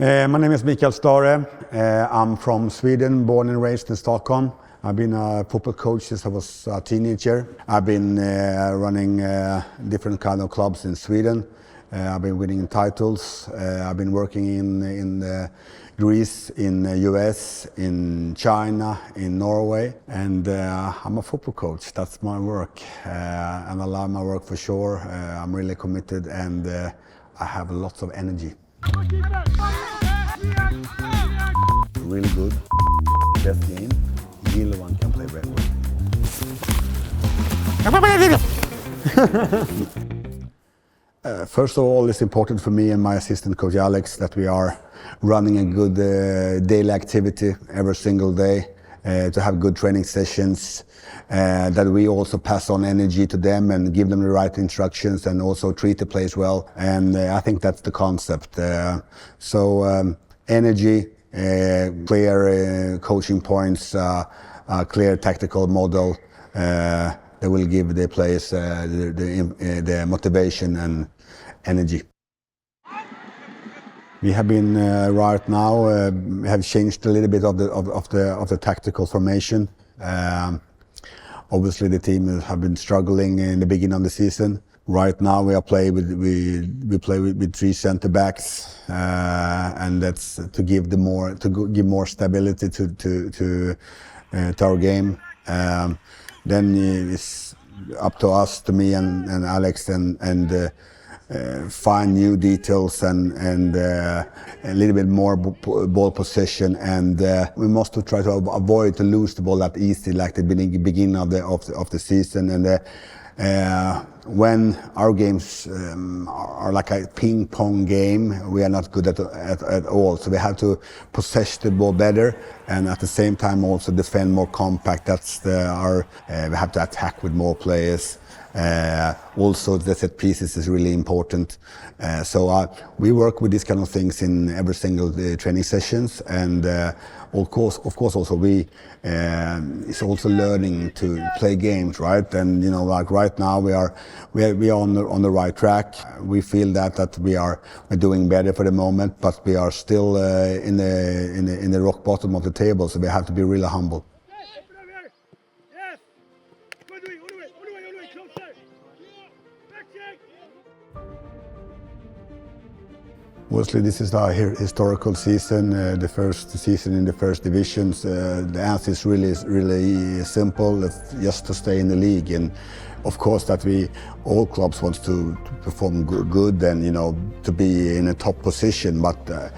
Uh, my name is Mikael Stare. Uh, I'm from Sweden, born and raised in Stockholm. I've been a football coach since I was a teenager. I've been uh, running different kind of clubs in Sweden. I've been winning titles. I've been working in in Greece, in the US, in China, in Norway, and I'm a football coach. That's my work, and I love my work for sure. I'm really committed, and I have lots of energy. Really good. Best game. Neither one can play well. uh, first of all, it's important for me and my assistant coach Alex that we are running a good uh, daily activity every single day to have good training sessions, uh, that we also pass on energy to them and give them the right instructions and also treat the players well. And uh, I think that's the concept. Uh, so um, energy, uh, clear uh, coaching points, clear tactical model that will give the players the, the, the motivation and energy. We have been uh, right now uh, have changed a little bit of the of, of the of the tactical formation. Um, obviously, the team have been struggling in the beginning of the season. Right now, we are playing with we we play with, with three centre backs, uh, and that's to give the more to give more stability to to to, to our game. Um, then it's up to us, to me and, and Alex and and uh, find new details and and uh, a little bit more ball possession. And uh, we must try to avoid to lose the ball that easy like the beginning of the of the, of the season. And uh, uh, when our games um, are like a ping pong game, we are not good at, at, at all. So we have to possess the ball better and at the same time also defend more compact. That's the, our, uh, we have to attack with more players. Uh, also, the set pieces is really important. Uh, so uh, we work with these kind of things in every single uh, training sessions, and uh, of course, of course, also we um, it's also learning to play games, right? And you know, like right now, we are we are, on the right track. We feel that that we are doing better for the moment, but we are still uh, in the in the in the rock bottom of the table. So we have to be really humble. Obviously, this is our historical season, uh, the first season in the first divisions. Uh, the answer is really, really simple. Just to stay in the league, and of course, that we all clubs want to, to perform good and you know to be in a top position. But uh,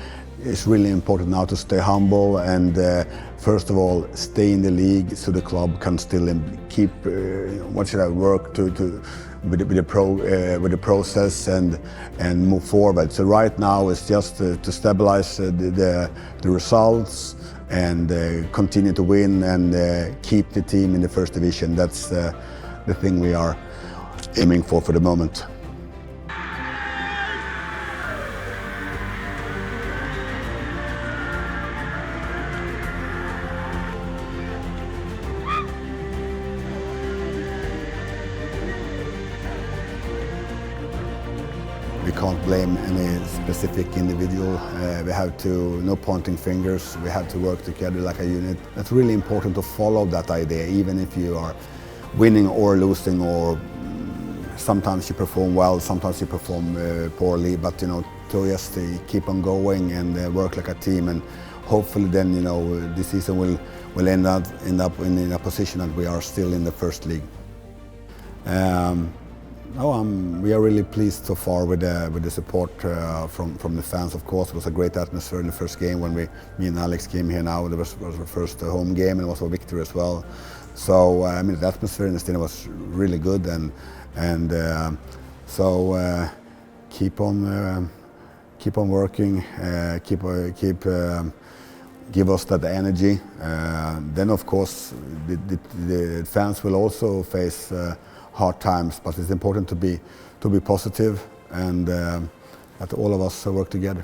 it's really important now to stay humble and uh, first of all stay in the league so the club can still keep uh, what should I work to, to with, the, with the pro uh, with the process and and move forward. So right now it's just to, to stabilize uh, the, the, the results and uh, continue to win and uh, keep the team in the first division. That's the thing we are aiming for for the moment. We can't blame any specific individual. Uh, we have to, no pointing fingers, we have to work together like a unit. It's really important to follow that idea, even if you are winning or losing or sometimes you perform well, sometimes you perform uh, poorly, but you know, to just uh, keep on going and uh, work like a team and hopefully then, you know, this season will, will end up, end up in, in a position that we are still in the first league. Um, Oh, um, we are really pleased so far with the, with the support uh, from, from the fans, of course. It was a great atmosphere in the first game when we, me and Alex came here now. It was, was our first uh, home game and it was a victory as well. So, uh, I mean, the atmosphere in the stadium was really good and, and uh, so uh, keep on, uh, keep on working, keep, keep um, give us that energy. then, of course, the, the, the, fans will also face hard times, but it's important to be, to be positive and uh, that all of us work together.